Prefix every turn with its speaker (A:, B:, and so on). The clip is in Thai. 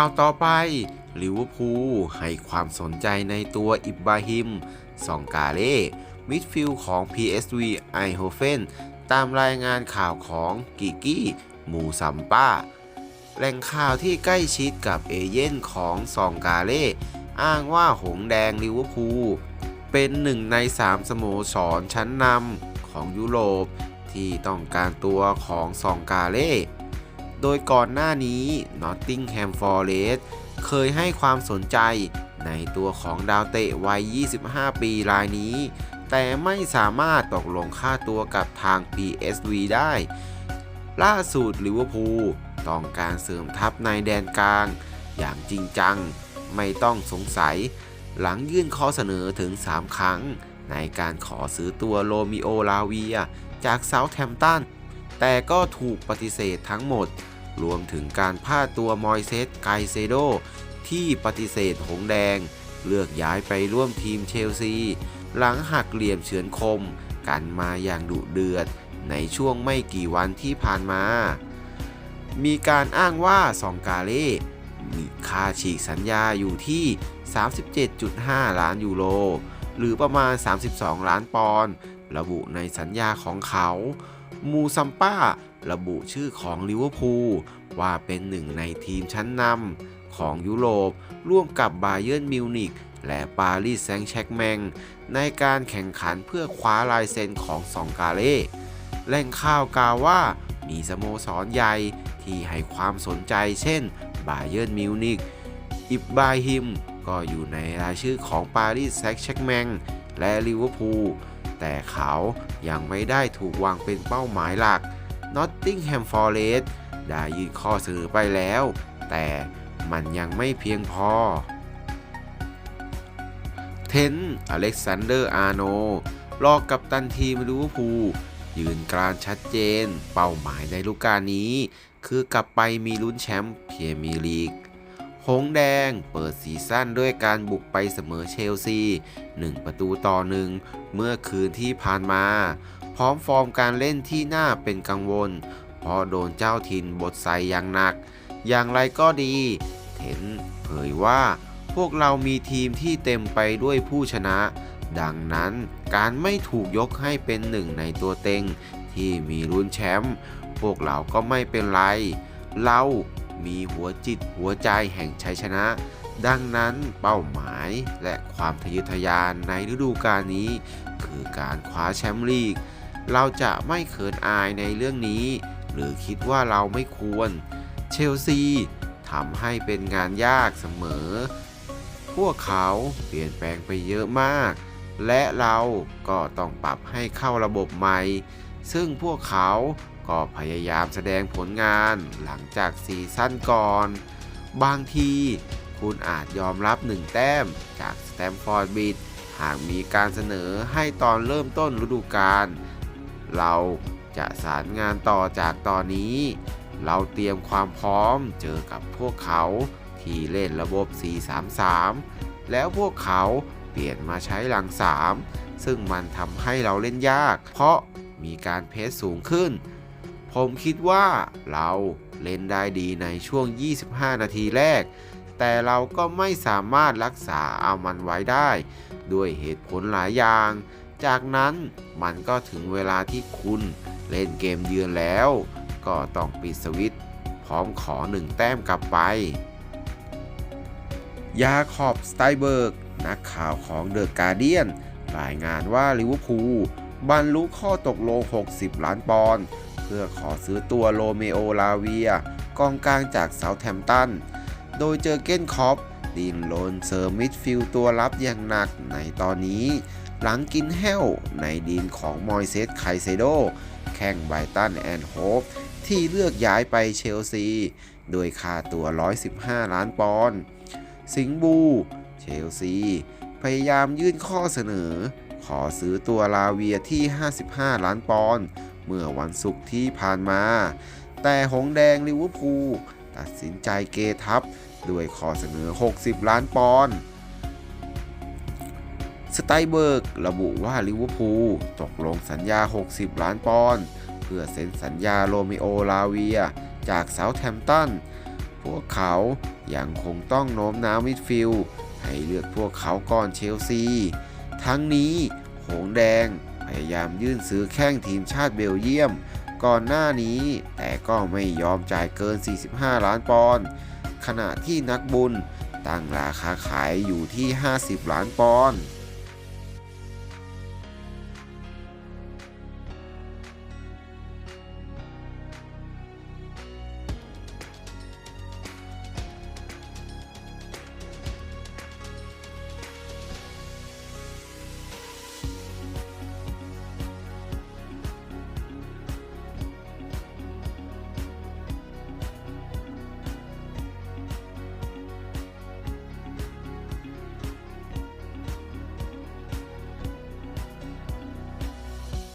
A: ข่าวต่อไปลิเวอร์พูลให้ความสนใจในตัวอิบบราฮิม ซองกาเล่ มิดฟิลด์ของ PSV ไอโฮเฟน ตามรายงานข่าวของกิกี้ มูซัมป้า แหล่งข่าวที่ใกล้ชิดกับเอเย่นของซองกาเล่ อ้างว่าหงแดงลิเวอร์พูล เป็นหนึ่งในสามสโมสรชั้นนำของยุโรป ที่ต้องการตัวของซองกาเล่ โดยก่อนหน้านี้ Nottingham Forest เคยให้ความสนใจในตัวของดาวเตะวัย 25 ปีรายนี้ แต่ไม่สามารถตกลงค่าตัวกับทาง PSV ได้ ล่าสุดลิเวอร์พูลต้องการเสริมทัพในแดนกลาง อย่างจริงจัง ไม่ต้องสงสัย หลังยื่นข้อเสนอถึง 3 ครั้ง ในการขอซื้อตัวโรมิโอลาเวีย จากเซาท์แฮมป์ตันแต่ก็ถูกปฏิเสธทั้งหมด รวมถึงการพาตัวมอยเซสไกเซโดที่ปฏิเสธหงแดง เลือกย้ายไปร่วมทีมเชลซี หลังหักเหลี่ยมเฉือนคม กันมาอย่างดุเดือด ในช่วงไม่กี่วันที่ผ่านมา มีการอ้างว่าซองกาเล่มีค่าฉีกสัญญาอยู่ที่ 37.5 ล้านยูโร หรือประมาณ 32 ล้านปอนด์ ระบุในสัญญาของเขา มูซัมป้า ระบุชื่อของลิเวอร์พูลว่าเป็นหนึ่งในทีมชั้นนำของยุโรป ร่วมกับบาเยิร์นมิวนิกและปารีสแซงต์แชร์กแมง ในการแข่งขันเพื่อคว้าลายเซ็นของซองกาเล่แหล่งข่าวกล่าวว่ามีสโมสรใหญ่ที่ให้ความสนใจเช่น บาเยิร์นมิวนิกอิบบราฮิม ก็อยู่ในรายชื่อของปารีสแซงต์แชร์กแมง และลิเวอร์พูลแต่เขายังไม่ได้ถูกวางเป็นเป้าหมายหลัก Nottingham Forest ได้ยื่นข้อเสนอไปแล้ว แต่มันยังไม่เพียงพอ เทน อเล็กซานเดอร์ อาร์โน รอกกับตันทีมลิเวอร์พูลยืนกรานชัดเจน เป้าหมายในฤดูกาลนี้ คือกลับไปมีลุ้นแชมป์พรีเมียร์ลีกหงแดงเปิดซีซั่นด้วยการบุกไปเสมอเชลซี 1 ประตูต่อหนึ่งเมื่อคืนที่ผ่านมา พร้อมฟอร์มการเล่นที่น่าเป็นกังวล เพราะโดนเจ้าถิ่นบทใส่อย่างหนัก อย่างไรก็ดีเห็นเผยว่าพวกเรามีทีมที่เต็มไปด้วยผู้ชนะ ดังนั้นการไม่ถูกยกให้เป็นหนึ่งในตัวเต็ง ที่มีลุ้นแชมป์พวกเราก็ไม่เป็นไร เรามีหัวจิตหัวใจแห่งชัยชนะ ดังนั้นเป้าหมายและความทะเยอทะยานในฤดูกาลนี้ คือการคว้าแชมป์ลีก เราจะไม่เขินอายในเรื่องนี้ หรือคิดว่าเราไม่ควร เชลซีทำให้เป็นงานยากเสมอ พวกเขาเปลี่ยนแปลงไปเยอะมาก และเราก็ต้องปรับให้เข้าระบบใหม่ ซึ่งพวกเขาก็พยายามแสดงผลงานหลังจากซีซั่นก่อน บางทีคุณอาจยอมรับหนึ่งแต้มจากสแตมฟอร์ดบิดหากมีการเสนอให้ตอนเริ่มต้นฤดูกาล เราจะสารงานต่อจากตอนนี้ เราเตรียมความพร้อมเจอกับพวกเขาที่เล่นระบบ 4-3-3 แล้วพวกเขาเปลี่ยนมาใช้หลัง 3 ซึ่งมันทำให้เราเล่นยาก เพราะมีการเพสสูงขึ้น ผมคิดว่าเราเล่นได้ดีในช่วง 25 นาทีแรก แต่เราก็ไม่สามารถรักษาเอามันไว้ได้ ด้วยเหตุผลหลายอย่าง จากนั้นมันก็ถึงเวลาที่คุณเล่นเกมเยือนแล้ว ก็ต้องปิดสวิตช์พร้อมขอหนึ่งแต้มกลับไปยาคอบสไตเบิร์ก นักข่าวของเดอะการเดียนรายงานว่าลิเวอร์พูลบรรลุข้อตกลง 60 ล้านปอนด์เพื่อขอซื้อตัวโรเมโอ ลาเวีย กองกลางจากเซาแฮมป์ตัน โดยเจอเก้นคอปดินโลนเซอร์มิดฟิลด์ตัวรับอย่างหนักในตอนนี้ หลังกินแห้วในดินของมอยเซสไคเซโด แข่งไบตันแอนด์โฮปที่เลือกย้ายไปเชลซี โดยค่าตัว 115 ล้านปอนด์สิงบู เชลซี พยายามยื่นข้อเสนอ ขอซื้อตัวลาเวียที่ 55 ล้านปอนด์เมื่อวันศุกร์ที่ผ่านมา แต่หงแดงลิเวอร์พูลตัดสินใจเกทับ ด้วยข้อเสนอ 60 ล้านปอนด์ สไตเบิร์กระบุว่าลิเวอร์พูลตกลงสัญญา 60 ล้านปอนด์เพื่อเซ็นสัญญาโรมิโอลาเวีย จากเซาท์แฮมป์ตัน พวกเขายังคงต้องโน้มน้าวมิดฟิลด์ให้เลือกพวกเขาก่อนเชลซี ทั้งนี้หงแดงพยายามยื่นซื้อแข้งทีมชาติเบลเยียม ก่อนหน้านี้แต่ก็ไม่ยอมจ่ายเกิน 45 ล้านปอนด์ ขณะที่นักบุญตั้งราคาขายอยู่ที่ 50 ล้านปอนด์